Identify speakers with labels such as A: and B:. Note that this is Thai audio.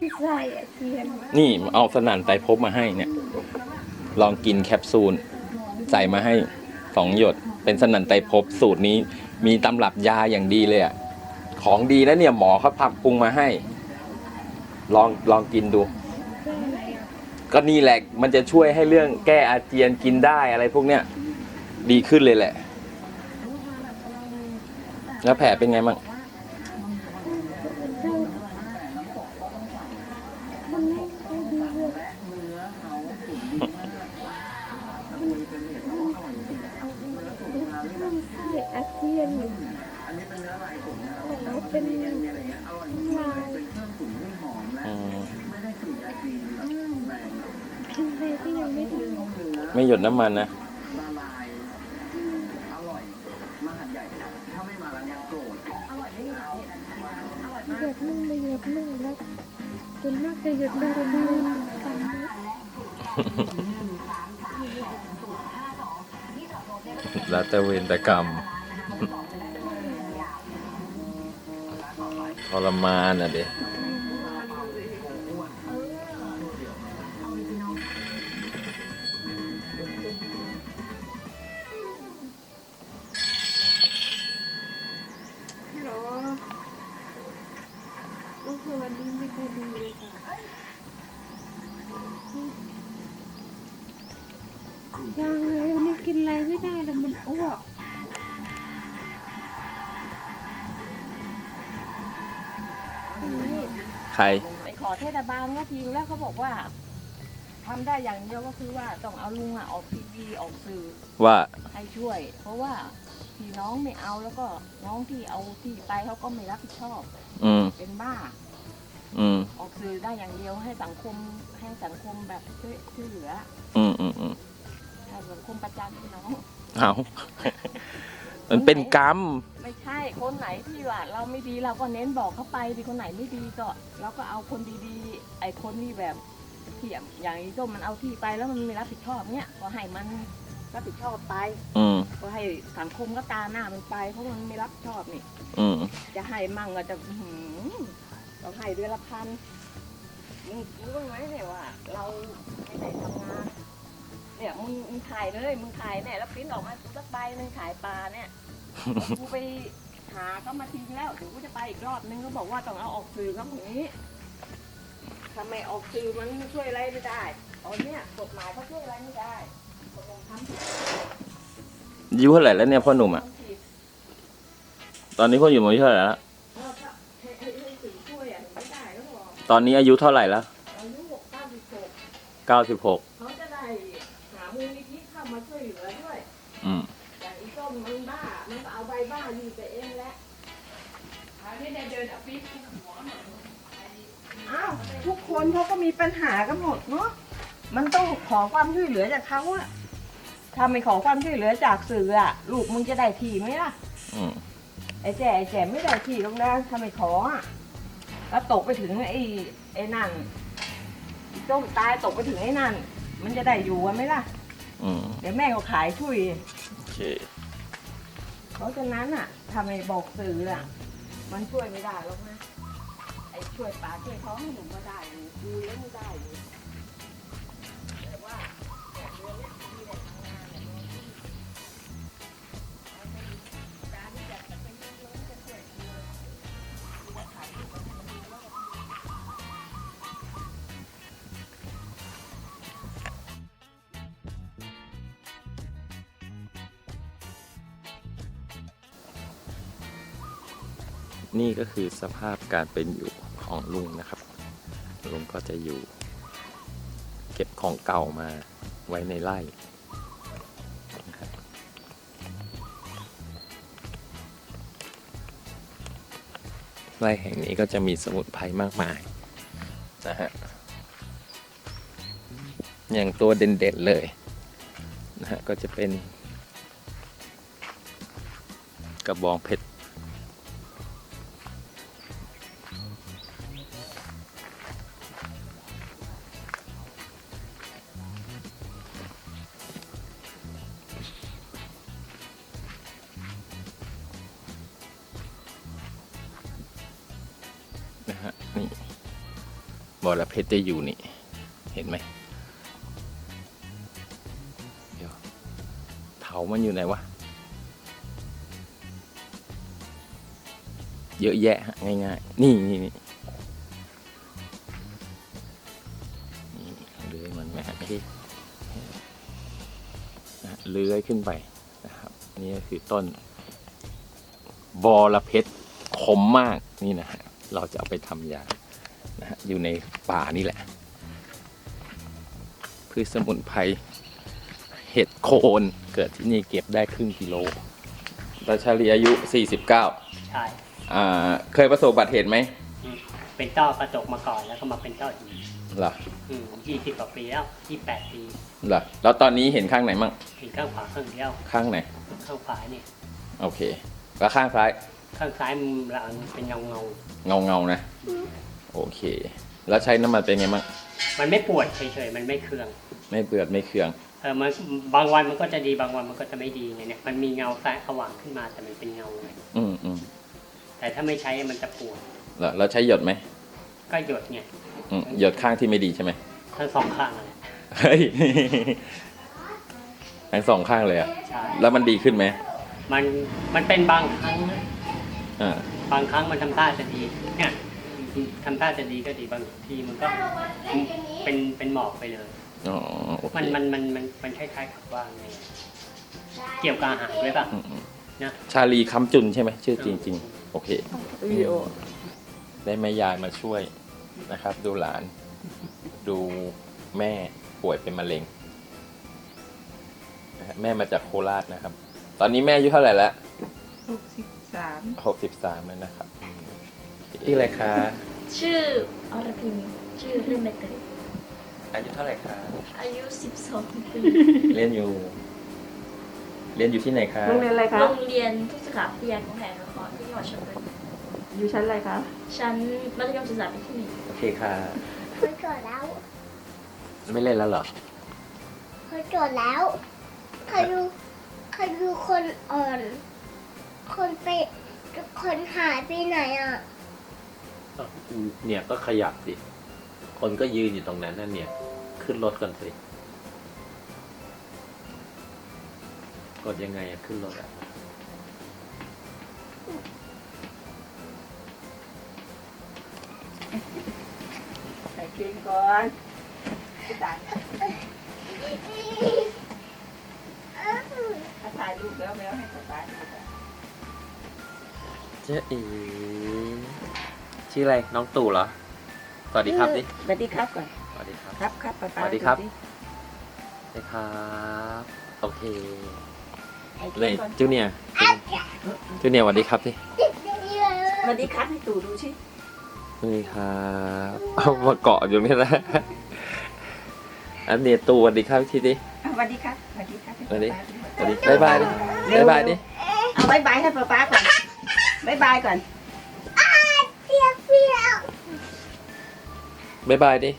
A: ที่ใส่อะเทียน
B: นี่เอาสนั่นไตรภพมาให้เนี่ย ลองกินแคปซูล ใส่มาให้สองหยด เป็นสนั่นไตรภพสูตรนี้ มีตำรับยาอย่างดีเลยอะของดีแล้วเนี่ยหมอเขาพักปรุงมาให้ ลองลองกินดู ก็นี่แหละมันจะช่วยให้เรื่องแก้อาเจียนกินได้อะไรพวกเนี้ย ดีขึ้นเลยแหละ แล้วแผลเป็นไงบ้าง
A: ไม่
B: หยดน้ำมันนะ
A: หยดนึ่งไปหยดนึ่งแล้วจนมากจะหยดดารากันนะ
B: แล้วแต่เวรแต่กรรม ทรมานอะเด็
A: ฮั ยังเลยวันนี้กินอะไรไม่ได้แล้วมันอ้วก
B: ใคร
C: ไปขอเทศบาลก็ทีแล้วเขาบอกว่าทำได้อย่างเดียวก็คือว่าต้องเอาลุงอะออกทีวีออกสื่อ
B: ว่า
C: ให้ช่วย เพราะว่าพี่น้องไม่เอาแล้วก็น้องที่เอาที่ไปเขาก็ไม่รับผิดชอบ
B: อืม
C: เป็นบ้า
B: อืม
C: ออกสื่อได้อย่างเดียวให้สังคมให้สังคมแบบช่วยช่วยเหลือ
B: อืมอืมอืม
C: ให้สังคมประจานพี่น้อง
B: เอามันเป็นกรรม
C: ไม่ใช่คนไหนที่ว่าเราไม่ดีเราก็เน้นบอกเขาไปดีคนไหนไม่ดีก็เราก็เอาคนดีๆ ไอ้คนที่แบบเทียมอย่างนี้ส้มมันเอาที่ไปแล้วมันไม่รับผิดชอบเนี่ยก็ให้มันรับผิดชอบไป
B: อืม
C: ก็ให้สังคมก็ตาหน้ามันไปเพราะมันไม่รับผิดชอบนี่
B: อืม
C: จะให้มั่งก็จะอื้อหือต้องให้เดือนละพันมึงรู้ไหมเนี่ยว่า เราไม่ได้ทำงาน เนี่ยมึงมึงถ่ายเลยมึงถ่ายเนี่ยแล้วปริ้นออกมาสักใบหนึงขายปลาเนี่ยกูไปหาเขามาทิ้งแล้วเดี๋ยวกูจะไปอีกรอบนึงเขาบอกว่าต้องเอาออกสื่อก็อย่างนี้ทำไมออกสื่อมันช่วยอะไรไม่ได้ตอนเนี้ยกฎหมายเขาช่วยอะไรไม่ได้คนลงทำผิด
B: อายุเท่าไหร่แล้วเนี่ยพ่อหนุ่มอะ
C: ทำผิด
B: ตอนนี้พ่ออยู่อายุเท่าไหร่แล้ว
C: แล้วก็ให้ให้ให้สื่อช่วยอะไม่ได้แล้วบอก
B: ตอนนี้อายุเท่าไหร่แล้ว
C: อายุหกเก้าสิบหก
B: เก้าสิบหก
C: อาปี๊บทุบหัวหน่อยอ้าวทุกคนเขาก็มีปัญหากันหมดเนาะมันต้องขอความช่วยเหลือจากเขาอะถ้าไม่ขอความช่วยเหลือจากสื่ออะลูกมึงจะได้ทีไหมล่ะ
B: อืม
C: ไอ้แจ๋ไอ้แจ๋ไม่ได้ทีตรงนั้นถ้าไม่ขออะแล้วตกไปถึงไอ้ไอ้นั่นไอ้ต้มตายตกไปถึงไอ้นั่น มันจะได้อยู่กันไหมล่ะ
B: อืม
C: เดี๋ยวแม่ก็ขายช่วย
B: โอเค
C: เพราะฉะนั้นอะทำไมบอกสื่ออะ มันช่วยไม่ได้หรอกนะไอ้ช่วยป่าช่วยท้องให้หนูมาได้อยู่ดูแล้วไม่ได้อยู่ นี่ก็
B: คือสภาพการเป็นอยู่ของลุงนะครับ ลุงก็จะอยู่ เก็บของเก่ามาไว้ในไร่ไร่แห่งนี้ก็จะมีสมุนไพรมากมายนะฮะ อย่างตัวเด่นๆเลยนะฮะก็จะเป็น กระบองเพชร นะฮะนี่รเพชรจะอยู่นี่ เห็นไหมเดี๋ยวเถามันอยู่ไหนวะ เยอะแยะฮะง่ายๆ นี่นี่นี่นี่เลื้อยมันไหมฮะพี่นะเลื้อยขึ้นไปนะครับนี่ก็คือต้นบอระเพ็ดขมมากนี่นะฮะเราจะเอาไปทำยา นะฮะอยู่ในป่านี่แหละ พืชสมุนไพรเห็ดโคนเกิดที่นี่เก็บได้ครึ่งกิโลราชาลีอายุ 49
D: ใช่
B: อ่าเคยประสบอุบัติเหตุไหม
D: อืมเป็นต้อกระจกมาก่อนแล้วก็มาเป็นต้อหิน
B: เหรอ
D: ยี่สิบกว่าปีแล้วยี่แปดปี
B: เหรอแล้วตอนนี้เห็นข้างไหนมั่ง
D: มีข้างขวาข้างเดียว
B: ข้างไหน
D: ข้างขวาเนี่ย
B: โอเค แล้วข้างซ้าย
D: ข้างซ้ายมันละอันเป็นเงาเงา
B: เงาเงาๆนะ โอเค แล้วใช้น้ำมันเป็นไงมั่ง
D: ๆมันไม่ปวดเฉยๆมันไม่เคือง
B: ไม่เปือดไม่เคือง
D: เออมันบางวันมันก็จะดีบางวันมันก็จะไม่ดีไงเนี่ยมันมีเงาซ้ายสว่างขึ้นมาแต่มันเป็นเงาไง
B: อืมอืม
D: แต่ถ้าไม่ใช้มันจะปวด
B: แล้วแล้วใช้หยดไหม
D: ก็หยดไง
B: อืมหยดข้างที่ไม่ดีใช่ไหม
D: ทั้งสองข้างเลย
B: เฮ้ย ทั้งสองข้างเลยอะ
D: ใช่
B: แล้วมันดีขึ้นไหม
D: มันมันเป็นบางครั้งนะ
B: อ่า
D: บางครั้งมันทำท่าจะดีเนี่ย ทำท่าจะดีก็ดีบางทีมันก็เป็นเป็นหมอกไปเลย
B: อ๋อโอเค
D: มันมันมันมันมันคล้ายๆกับว่าไงเกี่ยวกับอาหารด้วยป่ะ
B: อืมอืม
D: นะ
B: ชาลีคำจุนใช่ไหมชื่อจริง ๆ โอเค
C: วิดีโอ
B: ได้แม่ยายมาช่วยนะครับ ดูหลาน ดูแม่ป่วยเป็นมะเร็งนะฮะแม่มาจากโคราชนะครับ ตอนนี้แม่อายุเท่าไหร่แล้ว
E: หกสิบสาม
B: หกสิบสามแล้วนะครับที่อะไรคะ
A: ชื่ออรพิมชื่อเล่นใบเตย
B: อายุเท่าไหร่คะ
A: อายุ 12 ปี
B: เรียนอยู่ เรียนอยู่ที่ไหนคะ
C: โรงเรียนอะไรคะ
A: โรงเรียนทุกสาขาวิทยาของแห่งนครที่จังหวัดชลบุรี
C: อยู่ชั้นอะไรคะ
A: ชั้นมัธยมศึกษาปีที่หนึ่ง
B: โอเคค่ะ
F: เคยจดแล้ว
B: ไม่เล่นแล้วเหรอ
F: เคยจดแล้วเคยดูเคยดูคนอ่อน คนไปคนหายไปไหนอะ
G: เนี่ยก็ขยับสิ คนก็ยืนอยู่ตรงนั้นนั่นเนี่ย ขึ้นรถก่อนสิ กดยังไงอะขึ้นรถอะ
E: ใส่กินก่อนไม่ตายถ้าถ่ายรูปแล้วแล้วให้สบาย
G: เจ๊อี ชื่ออะไรน้องตู่เหรอสวัสดีครับดิ
E: สวัสดีครับก่อน
G: สวัสดีครับ
E: ครับครับป๊า
G: ส
E: ป๊า
G: วัสดีครับ สวัสดีครับ โอเค
E: ให้กิน
G: เลย
E: ก่อน
G: จูเนียร์จูเนียร์สวัสดีครับดิ
E: สวัสดีครับให้ตู่ดูชิ
B: สวัสดีครับเอามาเกาะอยู่นี่นะอันเนี้ยตูสวัสดีครับทีดิ
E: อะสวัสดีครับสวัสดีครับ
B: สวัสดีสวัสดีบายบายดิบายบายดิ
E: เอาบายบายให้ป๊าป๊าก่อนบายบายก่อน
B: บายบายดิ